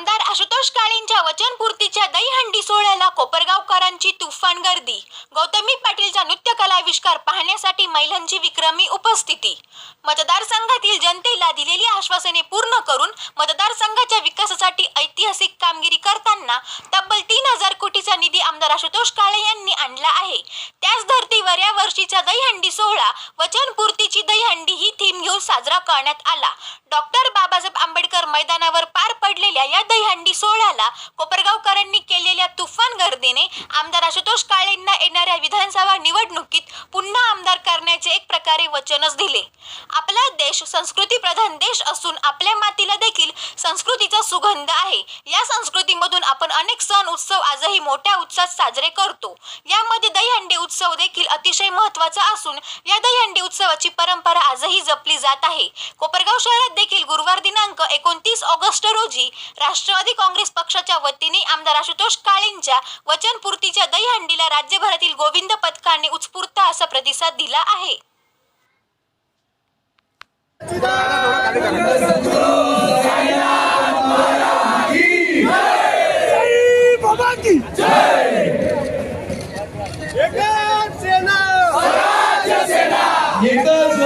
आमदार आशुतोष काळेंच्या वचनपूर्तीच्या दहीहंडी सोहळ्याला कोपरगावकरांची तुफान गर्दी. गौतमी पाटीलचा नृत्य कलाविष्कार पाहण्यासाठी महिलांची विक्रमी उपस्थिती. मतदारसंघातील जनतेला दिलेली आश्वासने पूर्ण करून मतदारसंघाच्या विकासासाठी ऐतिहासिक कामगिरी करताना तब्बल तीन हजार कोटीचा निधी आमदार आशुतोष काळे यांनी आणला आहे. त्याच धर्तीवर या वर्षीचा दहीहंडी सोहळा वचनपूर्तीची दहीहंडी ही थीम घेऊन साजरा करण्यात आला. डॉक्टर बाबासाहेब आंबेडकर मैदानावर पार पडलेल्या या दहीहंडी सोहळ्याला कोपरगावकरांनी केलेल्या तुफान गर्दीने आमदार आशुतोष काळेंना येणाऱ्या विधानसभा निवडणुकीत पुन्हा आमदार करण्याचे एक प्रकारे वचनच दिले. आपला देश संस्कृती प्रधान देश असून आपल्या मातीला संस्कृतीचा सुगंध आहे. या संस्कृतीमधून आपण अनेक सण उत्सव आजही मोठ्या उत्साहात साजरे करतो. यामध्ये दहीहंडी उत्सव देखील अतिशय महत्त्वाचा असून या दहीहंडी उत्सवाची परंपरा आजही जपली जात आहे. कोपरगाव शहरात देखील गुरुवार दिनांक एकोणतीस ऑगस्ट रोजी राष्ट्रवादी काँग्रेस पक्षाच्या वतीने आमदार आशुतोष काळेंच्या वचनपूर्तीच्या दहीहंडीला राज्यभरातील गोविंद पथकाने उत्स्फूर्त असा प्रतिसाद दिला आहे. बाबा की एकच सेना। स्वराज्य सेना। एकच